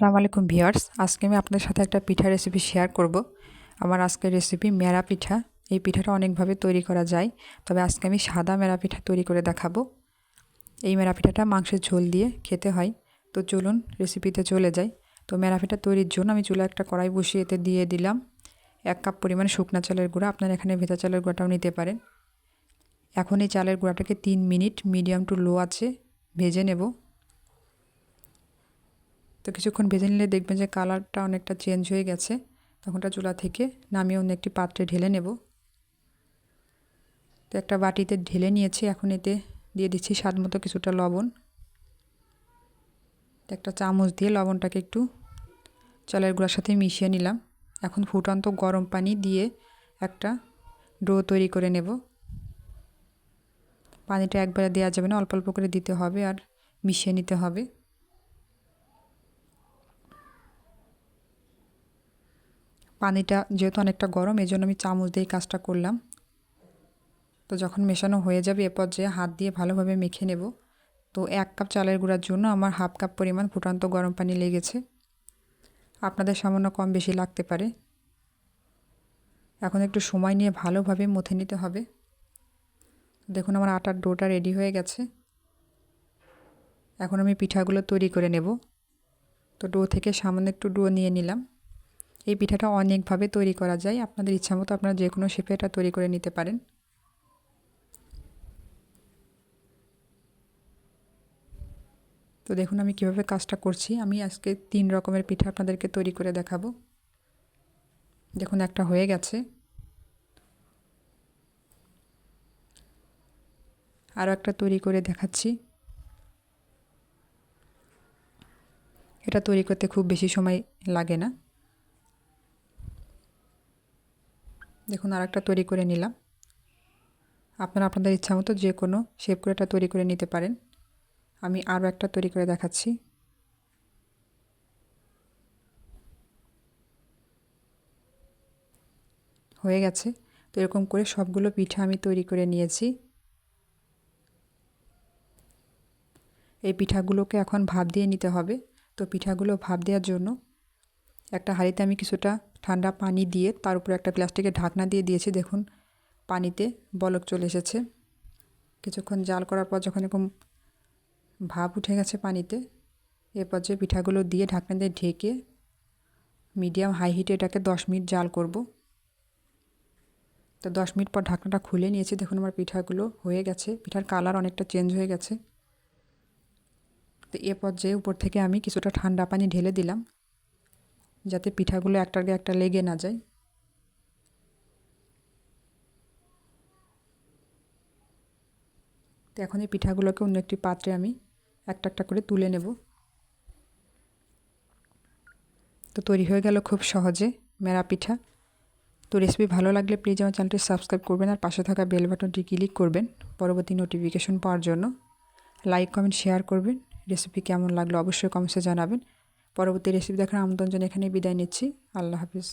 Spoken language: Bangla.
আসসালামু আলাইকুম ভিউয়ার্স। আজকে আমি আপনাদের সাথে একটা পিঠা রেসিপি শেয়ার করব। আমার আজকের রেসিপি মেরা পিঠা। এই পিঠাটা অনেকভাবে তৈরি করা যায়। তবে আজকে আমি সাদা মেরা পিঠা তৈরি করে দেখাবো। এই মেরা পিঠাটা মাংসের ঝোল দিয়ে খেতে হয়। তো চলুন রেসিপিতে চলে যাই। তো মেরা পিঠা তৈরির জন্য আমি চুলা একটা কড়াই বসিয়ে এতে দিয়ে দিলাম এক কাপ পরিমাণ শুকনা চালের গুঁড়া। আপনারা এখানে ভেজা চালের গুঁড়াটাও নিতে পারেন। এখন এই চালের গুঁড়াটাকে তিন মিনিট মিডিয়াম টু লো আছে। ভেজে নেব। তো কিছুক্ষণ ভেজে নিলে দেখবেন যে কালারটা অনেকটা চেঞ্জ হয়ে গেছে। তখনটা চুলা থেকে নামিয়ে অন্য একটি পাত্রে ঢেলে নেব। তো একটা বাটিতে ঢেলে নিয়েছি, এখন এতে দিয়ে দিচ্ছি স্বাদ মতো কিছুটা লবণ। তো একটা চামচ দিয়ে লবণটাকে একটু চালের গুঁড়ার সাথে মিশিয়ে নিলাম। এখন ফুটন্ত গরম পানি দিয়ে একটা ডো তৈরি করে নেব। পানিটা একবারে দেওয়া যাবে না, অল্প অল্প করে দিতে হবে আর মিশিয়ে নিতে হবে। পানিটা যেহেতু অনেকটা গরম এই জন্য আমি চামচ দিয়ে কাজটা করলাম। তো যখন মেশানো হয়ে যাবে এ পর্যায়ে হাত দিয়ে ভালোভাবে মেখে নেব। তো এক কাপ চালের গুঁড়ার জন্য আমার হাফ কাপ পরিমাণ ফুটান্ত গরম পানি লেগেছে। আপনাদের সামান্য কম বেশি লাগতে পারে। এখন একটু সময় নিয়ে ভালোভাবে মথে নিতে হবে। দেখুন আমার আটার ডোটা রেডি হয়ে গেছে। এখন আমি পিঠাগুলো তৈরি করে নেব। তো ডো থেকে সামান্য একটু ডো নিয়ে নিলাম। এই পিঠাটা অনেকভাবে তৈরি করা যায়। আপনাদের ইচ্ছা মতো আপনারা যে কোনো শেপে এটা তৈরি করে নিতে পারেন। তো দেখুন আমি কীভাবে কাজটা করছি। আমি আজকে তিন রকমের পিঠা আপনাদেরকে তৈরি করে দেখাবো। দেখুন একটা হয়ে গেছে। আরও একটা তৈরি করে দেখাচ্ছি। এটা তৈরি করতে খুব বেশি সময় লাগে না। দেখুন আর একটা তৈরি করে নিলাম। আপনারা আপনাদের ইচ্ছা মতো যে কোনো শেপ করে এটা তৈরি করে নিতে পারেন। আমি আরও একটা তৈরি করে দেখাচ্ছি। হয়ে গেছে। তো এরকম করে সবগুলো পিঠা আমি তৈরি করে নিয়েছি। এই পিঠাগুলোকে এখন ভাব দিয়ে নিতে হবে। তো পিঠাগুলো ভাব দেওয়ার জন্য একটা হাঁড়িতে আমি কিছুটা ঠান্ডা পানি দিয়ে তার উপরে একটা প্লাস্টিকের ঢাকনা দিয়ে দিয়েছি, দেখুন। পানিতে বলক চলে এসেছে। কিছুক্ষণ জাল করার পর যখন এরকম ভাপ উঠে গেছে পানিতে এরপর যে পিঠাগুলো দিয়ে ঢাকনা দিয়ে ঢেকে মিডিয়াম হাই হিটে এটাকে দশ মিনিট জাল করব। তো দশ মিনিট পর ঢাকনাটা খুলে নিয়েছি, দেখুন আমার পিঠাগুলো হয়ে গেছে। পিঠার কালার অনেকটা চেঞ্জ হয়ে গেছে। তো এ পর্যায়ে উপর থেকে আমি কিছুটা ঠান্ডা পানি ঢেলে দিলাম। যাতে পিঠাগুলো একটার একটা লেগে না যায়। তো এখন এই পিঠাগুলোকে অন্য একটি পাত্রে আমি একটা একটা করে তুলে নেব। তো তৈরি হয়ে গেল খুব সহজে মেরা পিঠা। তো রেসিপি ভালো লাগলে প্লিজ আমার চ্যানেলটি সাবস্ক্রাইব করবেন আর পাশে থাকা বেল বাটনটি ক্লিক করবেন পরবর্তী নোটিফিকেশন পাওয়ার জন্য। লাইক কমেন্ট শেয়ার করবেন। রেসিপি কেমন লাগল অবশ্যই কমেন্টসে জানাবেন। পরবর্তী রেসিপি দেখার আমন্ত্রণ জানিয়ে এখানে বিদায় নিচ্ছি। আল্লাহ হাফিজ।